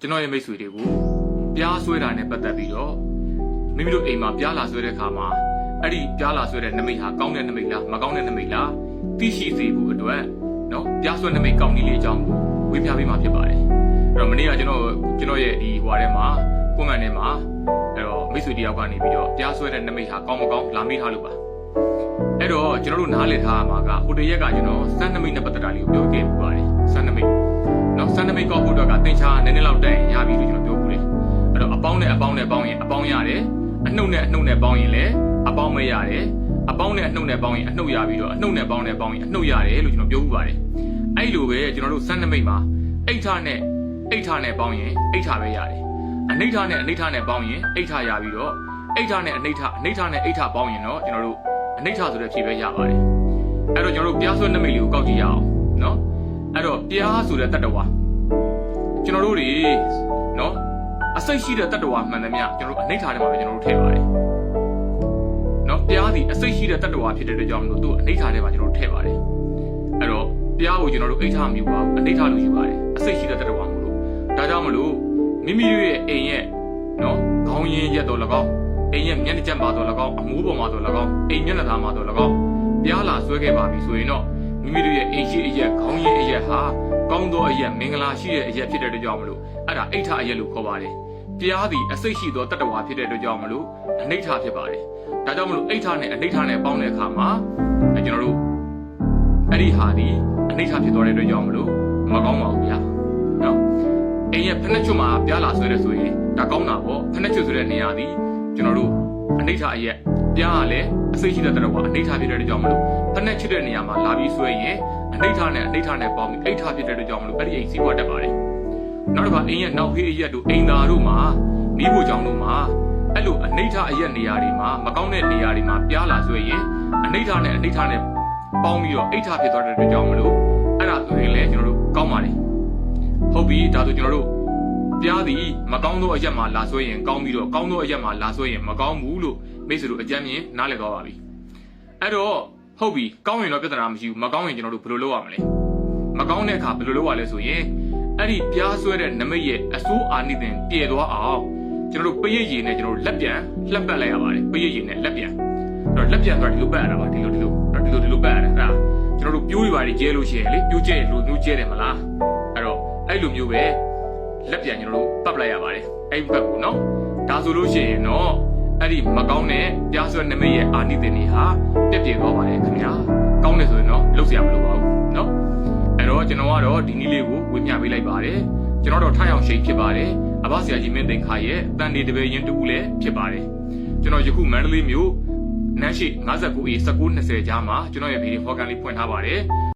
ကျွန်တော်ရဲ့မိတ်ဆွေတွေကိုပြားဆွဲတာနဲ့ပတ်သက်ပြီးတော့မိမိတို့အိမ်မှာပြားလာဆွဲတဲ့အခါမှာအဲ့ဒီပြားလာဆွဲတဲ့နမိတ်ဟာကောင်းတဲ့နမိတ်လားမကောင်းတဲ့နမိတ်လားသိရှိစေဖို့အတွက်နော်ပြားဆွဲနမိတ်ကောင်းနည်းလေးအကြောင်းကိုဝေးပြပေးမှာဖြစ်ပါတယ်အဲ့တော့မနေ့ကကျွန်တော်ကျွန်တော်ရဲ့ဒီဟွာထဲမှာကွန်မန့်ထဲမှာအဲ့တော့မိတ်ဆွေတယောက်ကနေပြီးတော့ပြားဆွဲတဲ့နမိတ်ဟာကောင်းမကောင်းလာမေးထားလို့ပါ အဲ့တော့ကျွန်တော်တို့နားလည်ထားရမှာကဟိုတရက်ကကျွန်တော်စမ်းနမိတ်နဲ့ပတ်သက်တာလေးကိုပြောခဲ့ပြီးပါတယ်စမ်းနမိတ်နော်စန္ဒမိတ်ကောက်ဖို့အတွက်ကတင်ချာနည်းနည်းလောက်တက်ရင်ရပြီလို့ကျွန်တော်ပြောဘူးလေအဲ့တော့အပေါင်းနဲ့အပေါင်းနဲ့ပေါင်းရင်အပေါင်းရတယ်အနှုတ်နဲ့အနှုတ်နဲ့ပေါင်းရင်လည်းအပေါင်းမရတယ်အပေါင်းနဲ့အနှုတ်နဲ့ပေါင်းရင်အနှုတ်ရပြီးတော့အနှုတ်နဲ့ပေါင်းနဲ့ပေါင်းရင်အနှုတ်ရတယ်လို့ကျွန်တော်ပြောဘူးပါတယ်အဲ့လိုပဲကျွန်တော်တို့စန္ဒမိတ်မှာအိဋ္ဌနဲ့အိဋ္ဌနဲ့ပေါင်းရင်အိဋ္ဌပဲရတယ်အနိဋ္ဌနဲ့အနိဋ္ဌနဲ့ပေါင်းရင်အိဋ္ဌရပြီးတော့အိဋ္ဌနဲ့အနိဋ္ဌအနိဋ္ဌနဲ့အိဋ္ဌပေါင်းရင်တော့ကျွန်တော်တို့ အနိဋ္ဌဆိုတဲ့ဖြေပဲရပါတယ်အဲ့တော့ကျွန်တော်တို့ပြားဆွဲနမိတ်လေးကိုကောက်ကြည့်ရအောင်နော်အဲ့တော့ပြားဆိုတဲ့တတ္တဝါကျွန်တော်တို့တွေနော်အစိတ်ရှိတဲ့တတ္တဝါမှန်သမျှကျွန်တော်တို့အနိဋ္ဌာထဲမှာပဲကျွန်တော်တို့ထည့်ပါတယ်နော်ပြားစီအစိတ်ရှိတဲ့တတ္တဝါဖြစ်တဲ့အတွက်ကြောင့်မလို့သူ့အနိဋ္ဌာထဲမှာကျွန်တော်တို့ထည့်ပါတယ်အဲ့တော့ပြားကိုကျွန်တော်တို့အိဋ္ဌာမယူပါဘူးအနိဋ္ဌာလို့ယူပါတယ်အစိတ်ရှိတဲ့တတ္တဝါမလို့ဒါကြောင့်မလို့မိမိတို့ရဲ့အိမ်ရဲ့နော်ခေါင်းရင်းရက်တော်၎င်း အိမ်ရဲ့မျက်နှာချက်မှာတော်၎င်းအမိုးပေါ်မှာတော်၎င်းအိမ်မျက်နှာသားမှာတော်၎င်းပြားလာဆွဲခဲ့ပါပြီဆိုရင်တော့မိမိတို့ရဲ့အိမ်ရှိအရက်ခေါင်းရင်းအရက်ဟာကောင်းသောအရက်မင်္ဂလာရှိတဲ့အရက်ဖြစ်တဲ့အတွက်ကြောင့်မလို့အဲ့ဒါအိဋ္ဌာအရက်လို့ခေါ်ပါတယ်ပြားသည်အစိတ်ရှိသောတတ္တဝါဖြစ်တဲ့အတွက်ကြောင့်မလို့အနိဋ္ဌာဖြစ်ပါတယ်ဒါကြောင့်မလို့အိဋ္ဌာနဲ့အနိဋ္ဌာနဲ့ပေါင်းတဲ့အခါမှာအဲကျွန်တော်တို့အဲ့ဒီဟာဒီအနိဋ္ဌာဖြစ်သွားတဲ့အတွက်ကြောင့်မလို့မကောင်းပါဘူးဗျာနော်အိမ်ရဲ့ဖက်နှက်ချွတ်မှာပြားလာဆွဲတယ်ဆိုရင်ဒါကောင်းတာပေါ့ဖက်နှက်ချွတ်ဆိုတဲ့နေရာသည် ကျွန်တော်တို့အနိဋ္ဌာအရက်ပြားကလည်းအစိတ်ရှိတဲ့တတ္တဝါအနိဋ္ဌာဖြစ်တဲ့အတွက်ကြောင့်မလို့ဖက်နှက်ချွတ်တဲ့နေရာမှာလာပြီးဆွဲရင်အနိဋ္ဌာနဲ့အနိဋ္ဌာနဲ့ပေါင်းပြီးအိဋ္ဌာဖြစ်တဲ့အတွက်ကြောင့်မလို့အဲ့ဒီအိမ်စီးပွားတက်ပါတယ်နောက်တစ်ခါအိမ်ရဲ့နောက်ဖေးအရက်တို့အိမ်သားတို့မှာမိဖို့ကြောင့်တို့မှာအဲ့လိုအနိဋ္ဌာအရက်နေရာတွေမှာမကောင်းတဲ့နေရာတွေမှာပြားလာဆွဲရင်အနိဋ္ဌာနဲ့အနိဋ္ဌာနဲ့ပေါင်းပြီးတော့အိဋ္ဌာဖြစ်သွားတဲ့အတွက်ကြောင့်မလို့အဲ့ဒါဆိုရင်လည်းကျွန်တော်တို့ကောင်းပါတယ်ဟုတ်ပြီဒါဆိုကျွန်တော်တို့ ပြားသည်မကောင်းသောအရက်မှာလာဆွဲရင်ကောင်းပြီးတော့ကောင်းသောအရက်မှာလာဆွဲရင်မကောင်းဘူးလို့မိတ်ဆွေတို့အကြမ်းမြင်နားလည်သွားပါပြီအဲ့တော့ဟုတ်ပြီကောင်းရင်တော့ပြဿနာမရှိဘူးမကောင်းရင်ကျွန်တော်တို့ဘယ်လိုလုပ်ရမလဲမကောင်းတဲ့အခါဘယ်လိုလုပ်ရလဲဆိုရင်အဲ့ဒီပြားဆွဲတဲ့နမိတ်ရဲ့အစိုးအာနိသင်ပြေသွားအောင်ကျွန်တော်တို့ပရိတ်ရည်နဲ့ကျွန်တော်တို့လက်ပြန်လှက်ပတ်လိုက်ရပါတယ်ပရိတ်ရည်နဲ့လက်ပြန်အဲ့တော့လက်ပြန်ဆိုတာဒီလိုပတ်ရတာပါဒီလိုဒီလိုအဲ့တော့ဒီလိုဒီလိုပတ်ရတာအဲ့ဒါကျွန်တော်တို့ပြိုးရပါတွေကျဲလို့ရှိရင်လေပြိုးကျဲရင်လိုမျိုးကျဲတယ်မလားအဲ့တော့အဲ့လိုမျိုးပဲ လက်ပြန်ကျွန်တော်တို့ပတ်ပလိုက်ရပါတယ်အဲ့ဒီဘက်ကိုနော်ဒါဆိုလို့ရှိရင်တော့အဲ့ဒီမကောင်းတဲ့ပြားဆွဲနမိတ်ရဲ့အာနိသင်တွေဟာပြက်ပြယ်သွားပါတယ်ခင်ဗျာကောင်းတယ်ဆိုရင်တော့လုပ်စရာမလိုပါဘူးနော်အဲ့တော့ကျွန်တော်ကတော့ဒီနည်းလေးကိုဝေမျှပေးလိုက်ပါတယ်ကျွန်တော်တော့ထားအောင်ရှိန်ဖြစ်ပါတယ်အဘဆရာကြီးမင်းသင်ခါရဲ့တန်နေတပည့်ရင်တူလည်းဖြစ်ပါတယ်ကျွန်တော်ယခုမန္တလေးမြို့နန်းရှိ 59A 1920ကြားမှာကျွန်တော်ရဲ့ဗီဒီယိုဟောကန်လေးဖွင့်ထားပါတယ်